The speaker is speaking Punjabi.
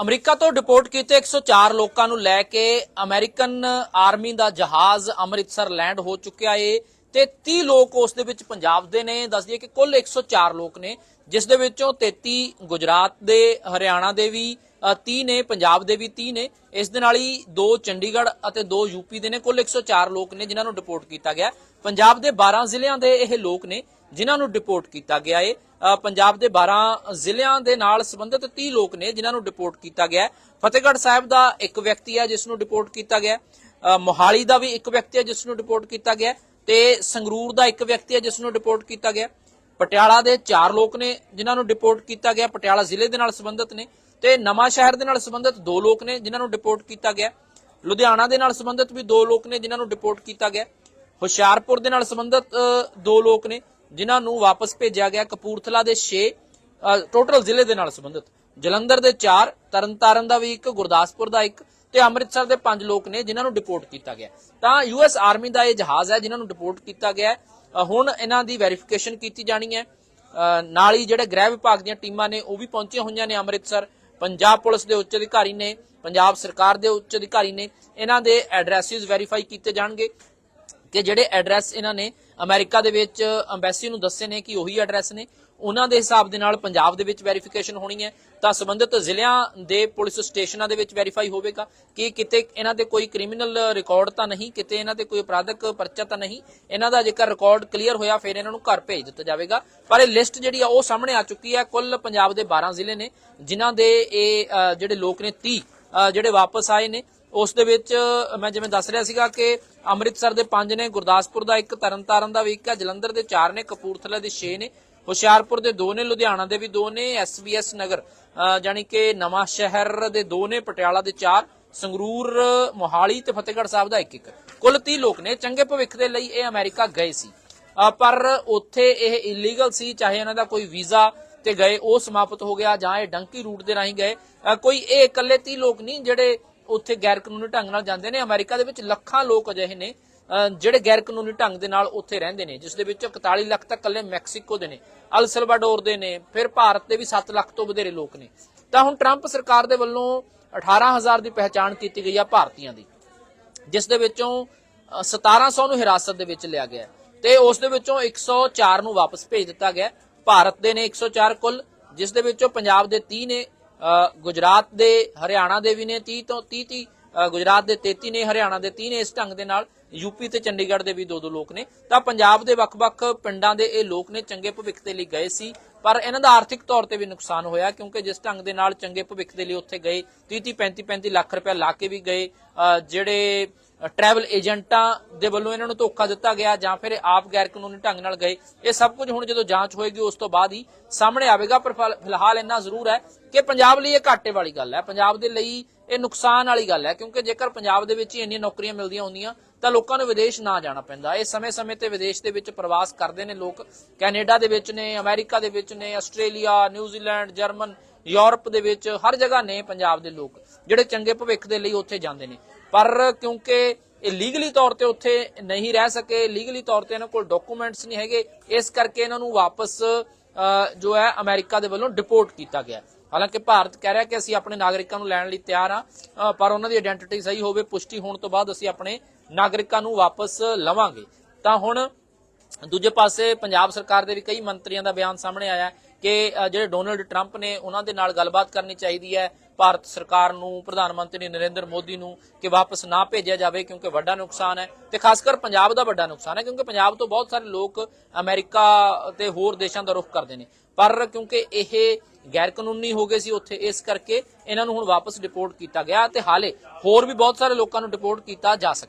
ਅਮਰੀਕਾ ਤੋਂ ਡਿਪੋਰਟ ਕੀਤੇ 104 ਲੋਕਾਂ ਨੂੰ ਲੈ ਕੇ ਅਮਰੀਕਨ ਆਰਮੀ ਦਾ ਜਹਾਜ਼ ਅੰਮ੍ਰਿਤਸਰ ਲੈਂਡ ਹੋ ਚੁੱਕਿਆ ਏ ਤੇ 30 ਲੋਕ ਉਸ ਦੇ ਵਿੱਚ ਪੰਜਾਬ ਦੇ ਨੇ। ਦੱਸ ਦਈਏ ਕਿ ਕੁੱਲ 104 ਲੋਕ ਨੇ ਜਿਸ ਦੇ ਵਿੱਚੋਂ 33 ਗੁਜਰਾਤ ਦੇ ਹਰਿਆਣਾ ਦੇ ਵੀ ਅ, 30 ਨੇ ਪੰਜਾਬ ਦੇ ਵੀ 30 ਨੇ। ਇਸ ਦੇ ਨਾਲ ਹੀ ਦੋ ਚੰਡੀਗੜ੍ਹ ਅਤੇ ਦੋ ਯੂਪੀ ਦੇ ਨੇ। ਕੁੱਲ 104 ਲੋਕ ਨੇ ਜਿਨ੍ਹਾਂ ਨੂੰ ਡਿਪੋਰਟ ਕੀਤਾ ਗਿਆ। ਪੰਜਾਬ ਦੇ 12 ਜ਼ਿਲ੍ਹਿਆਂ ਦੇ ਇਹ ਲੋਕ ਨੇ। ਜਿਨ੍ਹਾਂ ਨੂੰ ਡਿਪੋਰਟ ਕੀਤਾ ਗਿਆ ਏ। ਪੰਜਾਬ ਦੇ 12 ਜ਼ਿਲ੍ਹਿਆਂ ਦੇ ਨਾਲ ਸੰਬੰਧਿਤ 30 ਲੋਕ ਨੇ ਜਿਨ੍ਹਾਂ ਨੂੰ ਡਿਪੋਰਟ ਕੀਤਾ ਗਿਆ ਫਤਿਹਗੜ੍ਹ ਸਾਹਿਬ ਦਾ ਇੱਕ ਵਿਅਕਤੀ ਹੈ ਜਿਸ ਨੂੰ ਡਿਪੋਰਟ ਕੀਤਾ ਗਿਆ ਮੋਹਾਲੀ ਦਾ ਵੀ ਇੱਕ ਵਿਅਕਤੀ ਹੈ ਜਿਸ ਨੂੰ ਡਿਪੋਰਟ ਕੀਤਾ ਗਿਆ ਹੈ ਤੇ ਸੰਗਰੂਰ ਦਾ ਇੱਕ ਵਿਅਕਤੀ ਹੈ ਜਿਸ ਨੂੰ ਡਿਪੋਰਟ ਕੀਤਾ ਗਿਆ ਪਟਿਆਲਾ ਦੇ 4 ਲੋਕ ਨੇ ਜਿਨ੍ਹਾਂ ਨੂੰ ਡਿਪੋਰਟ ਕੀਤਾ ਗਿਆ ਪਟਿਆਲਾ ਜ਼ਿਲ੍ਹੇ ਦੇ ਨਾਲ ਸੰਬੰਧਿਤ ਨੇ ਤੇ ਨਵਾਂ ਸ਼ਹਿਰ ਦੇ ਨਾਲ ਸੰਬੰਧਿਤ 2 ਲੋਕ ਨੇ ਜਿਨ੍ਹਾਂ ਨੂੰ ਡਿਪੋਰਟ ਕੀਤਾ ਗਿਆ ਲੁਧਿਆਣਾ ਦੇ ਨਾਲ ਸੰਬੰਧਿਤ ਵੀ 2 ਲੋਕ ਨੇ ਜਿਨ੍ਹਾਂ ਨੂੰ ਡਿਪੋਰਟ ਕੀਤਾ ਗਿਆ ਹੁਸ਼ਿਆਰਪੁਰ ਦੇ ਨਾਲ ਸੰਬੰਧਿਤ 2 ਲੋਕ ਨੇ ਜਿਨ੍ਹਾਂ ਨੂੰ ਵਾਪਸ ਭੇਜਿਆ ਗਿਆ ਕਪੂਰਥਲਾ ਦੇ 6 ਟੋਟਲ ਜ਼ਿਲ੍ਹੇ ਦੇ ਨਾਲ ਸੰਬੰਧਿਤ। ਜਲੰਧਰ ਦੇ 4 ਤਰਨਤਾਰਨ ਦਾ ਵੀ ਇੱਕ, ਗੁਰਦਾਸਪੁਰ ਦਾ ਇੱਕ ਤੇ ਅੰਮ੍ਰਿਤਸਰ ਦੇ 5 ਲੋਕ ਨੇ ਜਿਨ੍ਹਾਂ ਨੂੰ ਡਿਪੋਰਟ ਕੀਤਾ ਗਿਆ। ਤਾਂ ਯੂਐਸ ਆਰਮੀ ਦਾ ਇਹ ਜਹਾਜ਼ ਹੈ ਜਿਨ੍ਹਾਂ ਨੂੰ ਡਿਪੋਰਟ ਕੀਤਾ ਗਿਆ ਹੁਣ ਇਹਨਾਂ ਦੀ ਵੈਰੀਫਿਕੇਸ਼ਨ ਕੀਤੀ ਜਾਣੀ ਹੈ। ਨਾਲ ਹੀ ਜਿਹੜੇ ਗ੍ਰਹਿ ਵਿਭਾਗ ਦੀਆਂ ਟੀਮਾਂ ਨੇ ਉਹ ਵੀ ਪਹੁੰਚੀਆਂ ਹੋਈਆਂ ਨੇ ਅੰਮ੍ਰਿਤਸਰ। ਪੰਜਾਬ ਪੁਲਿਸ ਦੇ ਉੱਚ ਅਧਿਕਾਰੀ ਨੇ, ਪੰਜਾਬ ਸਰਕਾਰ ਦੇ ਉੱਚ ਅਧਿਕਾਰੀ ਨੇ। ਇਹਨਾਂ ਦੇ ਐਡਰੈਸਿਸ ਵੈਰੀਫਾਈ ਕੀਤੇ ਜਾਣਗੇ ਕਿ ਜਿਹੜੇ ਐਡਰੈਸ ਇਹਨਾਂ ਨੇ ਅਮਰੀਕਾ ਦੇ ਵਿੱਚ ਐਮਬੈਸੀ ਨੂੰ ਦੱਸੇ ਨੇ ਕਿ ਉਹੀ ਐਡਰੈਸ ਨੇ। ਉਹਨਾਂ ਦੇ ਹਿਸਾਬ ਦੇ ਨਾਲ ਪੰਜਾਬ ਦੇ ਵਿੱਚ ਵੈਰੀਫਿਕੇਸ਼ਨ ਹੋਣੀ ਹੈ। ਤਾਂ ਸੰਬੰਧਿਤ ਜ਼ਿਲ੍ਹਿਆਂ ਦੇ ਪੁਲਿਸ ਸਟੇਸ਼ਨਾਂ ਦੇ ਵਿੱਚ ਵੈਰੀਫਾਈ ਹੋਵੇਗਾ ਕਿ ਕਿਤੇ ਇਹਨਾਂ ਦੇ ਕੋਈ ਕ੍ਰਿਮੀਨਲ ਰਿਕਾਰਡ ਤਾਂ ਨਹੀਂ, ਕਿਤੇ ਇਹਨਾਂ ਤੇ ਕੋਈ ਅਪਰਾਧਕ ਪਰਚਾ ਤਾਂ ਨਹੀਂ। ਇਹਨਾਂ ਦਾ ਜੇਕਰ ਰਿਕਾਰਡ ਕਲੀਅਰ ਹੋਇਆ, ਫਿਰ ਇਹਨਾਂ ਨੂੰ ਘਰ ਭੇਜ ਦਿੱਤਾ ਜਾਵੇਗਾ। ਪਰ ਇਹ ਲਿਸਟ ਜਿਹੜੀ ਆ, ਉਹ ਸਾਹਮਣੇ ਆ ਚੁੱਕੀ ਹੈ। ਕੁੱਲ ਪੰਜਾਬ ਦੇ 12 ਜ਼ਿਲ੍ਹੇ ਨੇ, ਜਿਨ੍ਹਾਂ ਦੇ ਇਹ ਜਿਹੜੇ ਲੋਕ ਨੇ 30 ਜਿਹੜੇ ਵਾਪਸ ਆਏ ਨੇ। ਉਸ ਦੇ ਵਿੱਚ ਮੈਂ ਜਿਵੇਂ ਦੱਸ ਰਿਹਾ ਸੀਗਾ ਕਿ ਅੰਮ੍ਰਿਤਸਰ ਦੇ 5 ਨੇ ਗੁਰਦਾਸਪੁਰ ਦਾ ਇੱਕ ਤਰਨਤਾਰਨ ਦਾ ਵੀ ਇੱਕ ਹੈ ਜਲੰਧਰ ਦੇ 4 ਨੇ ਕਪੂਰਥਲਾ ਦੇ 6 ਨੇ ਹੁਸ਼ਿਆਰਪੁਰ ਦੇ 2 ਨੇ ਲੁਧਿਆਣਾ ਦੇ ਵੀ 2 ਨੇ ਐਸਬੀਐਸ ਨਗਰ ਅ, ਜਾਣੀ ਕਿ ਨਵਾਂ ਸ਼ਹਿਰ ਦੇ 2 ਨੇ ਪਟਿਆਲਾ ਦੇ 4 ਸੰਗਰੂਰ ਮੋਹਾਲੀ ਤੇ ਫਤਿਹਗੜ੍ਹ ਸਾਹਿਬ ਦਾ ਇੱਕ ਇੱਕ। ਕੁੱਲ 30 ਲੋਕ ਨੇ ਚੰਗੇ ਭਵਿੱਖ ਦੇ ਲਈ ਇਹ ਅਮਰੀਕਾ ਗਏ ਸੀ। ਪਰ ਉੱਥੇ ਇਹ ਇਲੀਗਲ ਸੀ ਚਾਹੇ ਇਹਨਾਂ ਦਾ ਕੋਈ ਵੀਜ਼ਾ ਤੇ ਗਏ ਉਹ ਸਮਾਪਤ ਹੋ ਗਿਆ ਜਾਂ ਇਹ ਡੰਕੀ ਰੂਟ ਦੇ ਰਾਹੀਂ ਗਏ। ਕੋਈ ਇਹ ਇਕੱਲੇ 30 ਲੋਕ ਨਹੀਂ ਜਿਹੜੇ ਉੱਥੇ ਗੈਰ ਕਾਨੂੰਨੀ ਢੰਗ ਨਾਲ ਜਾਂਦੇ ਨੇ। ਅਮਰੀਕਾ ਦੇ ਵਿੱਚ ਲੱਖਾਂ ਲੋਕ ਅਜਿਹੇ ਨੇ ਜਿਹੜੇ ਗੈਰ ਕਾਨੂੰਨੀ ਢੰਗ ਦੇ ਨਾਲ ਉੱਥੇ ਰਹਿੰਦੇ ਨੇ ਜਿਸ ਦੇ ਵਿੱਚੋਂ 41 ਲੱਖ ਤੱਕ ਇਕੱਲੇ ਮੈਕਸੀਕੋ ਦੇ ਨੇ ਅਲ ਸਲਵਾਡੋਰ ਦੇ ਨੇ ਫਿਰ ਭਾਰਤ ਦੇ ਵੀ 7 ਲੱਖ ਤੋਂ ਵਧੇਰੇ ਲੋਕ ਨੇ। ਤਾਂ ਹੁਣ ਟਰੰਪ ਸਰਕਾਰ ਦੇ ਵੱਲੋਂ 18000 ਦੀ ਪਹਿਚਾਣ ਕੀਤੀ ਗਈ ਆ ਭਾਰਤੀਆਂ ਦੀ ਜਿਸ ਦੇ ਵਿੱਚੋਂ ਅ, 1700 ਨੂੰ ਹਿਰਾਸਤ ਦੇ ਵਿੱਚ ਲਿਆ ਗਿਆ ਹੈ ਤੇ ਉਸ ਦੇ ਵਿੱਚੋਂ 104 ਨੂੰ ਵਾਪਸ ਭੇਜ ਦਿੱਤਾ ਗਿਆ ਭਾਰਤ ਦੇ ਨੇ 104 ਕੁੱਲ ਜਿਸ ਦੇ ਵਿੱਚੋਂ ਪੰਜਾਬ ਦੇ 30 ਨੇ ਗੁਜਰਾਤ ਦੇ ਹਰਿਆਣਾ ਦੇ ਵੀ ਨੇ 30 ਤੋਂ 30 30 ਅ, ਗੁਜਰਾਤ ਦੇ 33 ਨੇ ਹਰਿਆਣਾ ਦੇ 30 ਨੇ ਇਸ ਢੰਗ ਦੇ ਨਾਲ। ਯੂਪੀ ਤੇ ਚੰਡੀਗੜ੍ਹ ਦੇ ਵੀ ਦੋ ਦੋ ਲੋਕ ਨੇ। ਤਾਂ ਪੰਜਾਬ ਦੇ ਵੱਖ-ਵੱਖ ਪਿੰਡਾਂ ਦੇ ਇਹ ਲੋਕ ਨੇ ਚੰਗੇ ਭਵਿੱਖ ਦੇ ਲਈ ਗਏ ਸੀ, ਪਰ ਇਹਨਾਂ ਦਾ ਆਰਥਿਕ ਤੌਰ ਤੇ ਵੀ ਨੁਕਸਾਨ ਹੋਇਆ ਕਿਉਂਕਿ ਜਿਸ ਢੰਗ ਦੇ ਨਾਲ ਚੰਗੇ ਭਵਿੱਖ ਦੇ ਲਈ ਉੱਥੇ ਗਏ 30 30 35 35 ਲੱਖ ਰੁਪਏ ਲਾ ਕੇ ਵੀ ਗਏ ਜਿਹੜੇ ਟਰੈਵਲ ਏਜੰਟਾਂ ਦੇ ਵੱਲੋਂ ਇਹਨਾਂ ਨੂੰ ਧੋਖਾ ਦਿੱਤਾ ਗਿਆ ਜਾਂ ਫਿਰ ਆਪ ਗੈਰ ਕਾਨੂੰਨੀ ਢੰਗ ਨਾਲ ਗਏ। ਇਹ ਸਭ ਕੁਝ ਹੁਣ ਜਦੋਂ ਜਾਂਚ ਹੋਏਗੀ, ਉਸ ਤੋਂ ਬਾਅਦ ਹੀ ਸਾਹਮਣੇ ਆਵੇਗਾ, ਪਰ ਫਿਲਹਾਲ ਇੰਨਾ ਜ਼ਰੂਰ ਹੈ ਕਿ ਪੰਜਾਬ ਲਈ ਇਹ ਘਾਟੇ ਵਾਲੀ ਗੱਲ ਹੈ। ਪੰਜਾਬ ਦੇ ਲਈ ਇਹ ਨੁਕਸਾਨ ਵਾਲੀ ਗੱਲ ਹੈ ਕਿਉਂਕਿ ਜੇਕਰ ਪੰਜਾਬ ਦੇ ਵਿੱਚ ਹੀ ਇੰਨੀਆਂ ਨੌਕਰੀਆਂ ਮਿਲਦੀਆਂ ਹੁੰਦੀਆਂ ਤਾਂ ਲੋਕਾਂ ਨੂੰ ਵਿਦੇਸ਼ ਨਾ ਜਾਣਾ ਪੈਂਦਾ। ਇਹ ਸਮੇਂ-ਸਮੇਂ ਤੇ ਵਿਦੇਸ਼ ਦੇ ਵਿੱਚ ਪ੍ਰਵਾਸ ਕਰਦੇ ਨੇ ਲੋਕ। ਕੈਨੇਡਾ ਦੇ ਵਿੱਚ ਨੇ, ਅਮਰੀਕਾ ਦੇ ਵਿੱਚ ਨੇ, ਆਸਟ੍ਰੇਲੀਆ ਨਿਊਜ਼ੀਲੈਂਡ ਜਰਮਨ, ਯੂਰਪ ਦੇ ਵਿੱਚ ਹਰ ਜਗ੍ਹਾ ਨੇ ਪੰਜਾਬ ਦੇ ਲੋਕ, ਜਿਹੜੇ ਚੰਗੇ ਭਵਿੱਖ ਦੇ ਲਈ ਉੱਥੇ ਜਾਂਦੇ ਨੇ। ਪਰ ਕਿਉਂਕਿ ਇਹ ਲੀਗਲੀ ਤੌਰ ਤੇ ਉੱਥੇ ਨਹੀਂ ਰਹਿ ਸਕੇ, ਲੀਗਲੀ ਤੌਰ ਤੇ ਇਹਨਾਂ ਕੋਲ ਡਾਕੂਮੈਂਟਸ ਨਹੀਂ ਹੈਗੇ, ਇਸ ਕਰਕੇ ਇਹਨਾਂ ਨੂੰ ਵਾਪਸ ਜੋ ਹੈ ਅਮਰੀਕਾ ਦੇ ਵੱਲੋਂ ਡਿਪੋਰਟ ਕੀਤਾ ਗਿਆ। ਹਾਲਾਂਕਿ ਭਾਰਤ ਕਹਿ ਰਿਹਾ ਕਿ ਅਸੀਂ ਆਪਣੇ ਨਾਗਰਿਕਾਂ ਨੂੰ ਲੈਣ ਲਈ ਤਿਆਰ ਹਾਂ ਪਰ ਉਹਨਾਂ ਦੀ ਆਇਡੈਂਟੀਟੀ ਸਹੀ ਹੋਵੇ, ਪੁਸ਼ਟੀ ਹੋਣ ਤੋਂ ਬਾਅਦ ਅਸੀਂ ਆਪਣੇ ਨਾਗਰਿਕਾਂ ਨੂੰ ਵਾਪਸ ਲਵਾਂਗੇ। ਤਾਂ ਹੁਣ ਦੂਜੇ ਪਾਸੇ ਪੰਜਾਬ ਸਰਕਾਰ ਦੇ ਵੀ ਕਈ ਮੰਤਰੀਆਂ ਦਾ ਬਿਆਨ ਸਾਹਮਣੇ ਆਇਆ ਕਿ ਜਿਹੜੇ ਡੋਨਲਡ ਟਰੰਪ ਨੇ, ਉਹਨਾਂ ਦੇ ਨਾਲ ਗੱਲਬਾਤ ਕਰਨੀ ਚਾਹੀਦੀ ਹੈ। ਭਾਰਤ ਸਰਕਾਰ ਨੂੰ, ਪ੍ਰਧਾਨ ਮੰਤਰੀ ਨਰਿੰਦਰ ਮੋਦੀ ਨੂੰ ਕਿ ਵਾਪਸ ਨਾ ਭੇਜਿਆ ਜਾਵੇ, ਕਿਉਂਕਿ ਵੱਡਾ ਨੁਕਸਾਨ ਹੈ। ਤੇ ਖਾਸ ਕਰ ਪੰਜਾਬ ਦਾ ਵੱਡਾ ਨੁਕਸਾਨ ਹੈ, ਕਿਉਂਕਿ ਪੰਜਾਬ ਤੋਂ ਬਹੁਤ ਸਾਰੇ ਲੋਕ ਅਮਰੀਕਾ ਤੇ ਹੋਰ ਦੇਸ਼ਾਂ ਦਾ ਰੁਖ ਕਰਦੇ ਨੇ। ਪਰ ਕਿਉਂਕਿ ਇਹ ਗੈਰ ਕਾਨੂੰਨੀ ਹੋ ਗਏ ਸੀ ਉੱਥੇ, ਇਸ ਕਰਕੇ ਇਹਨਾਂ ਨੂੰ ਹੁਣ ਵਾਪਸ ਡਿਪੋਰਟ ਕੀਤਾ ਗਿਆ ਤੇ ਹਾਲੇ ਹੋਰ ਵੀ ਬਹੁਤ ਸਾਰੇ ਲੋਕਾਂ ਨੂੰ ਡਿਪੋਰਟ ਕੀਤਾ ਜਾ ਸਕਦਾ।